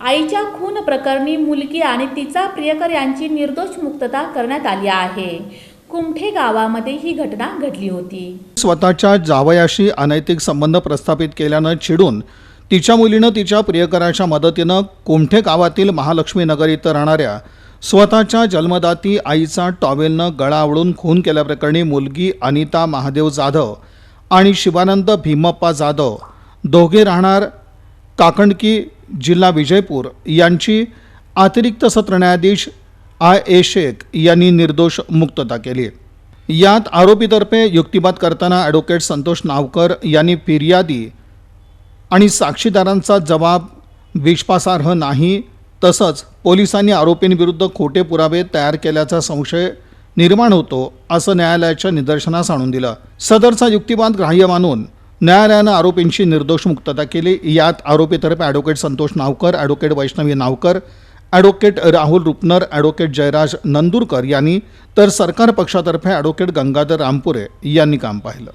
आईच्या खून प्रकरणी मुलगी आणि तिचा प्रियकर यांची निर्दोष मुक्तता करण्यात आली आहे. कुमठे गावामध्ये ही घटना घडली होती. स्वतःच्या जावयाशी अनैतिक संबंध प्रस्थापित केल्यानं चिडून तिच्या मुलीनं तिच्या प्रियकराच्या मदतीनं कुमठे गावातील महालक्ष्मी नगर इथं राहणाऱ्या स्वतःच्या जन्मदाती आईचा टॉवेलनं गळा आवळून खून केल्याप्रकरणी मुलगी अनिता महादेव जाधव आणि शिवानंद भीमप्पा जाधव दोघे राहणार काकणकी जिल्हा विजयपूर यांची अतिरिक्त सत्र न्यायाधीश आय ए शेख यांनी निर्दोष मुक्तता केली. यात आरोपीतर्फे युक्तिवाद करताना ॲडव्होकेट संतोष नावकर यांनी फिर्यादी आणि साक्षीदारांचा जबाब विश्वासार्ह नाही तसंच पोलिसांनी आरोपींविरुद्ध खोटे पुरावे तयार केल्याचा संशय निर्माण होतो असं न्यायालयाच्या निदर्शनास आणून दिलं. सदरचा युक्तिवाद ग्राह्य मानून न्यायालयानं आरोपींची निर्दोष मुक्तता केली. यात आरोपीतर्फे advocate Santosh Navkar advocate Vaishnavi Navkar advocate Rahul Rupnar advocate Jayraj Nandurkar यांनी तर सरकार पक्षातर्फे ॲडव्होकेट गंगाधर रामपुरे यांनी काम पाहिलं.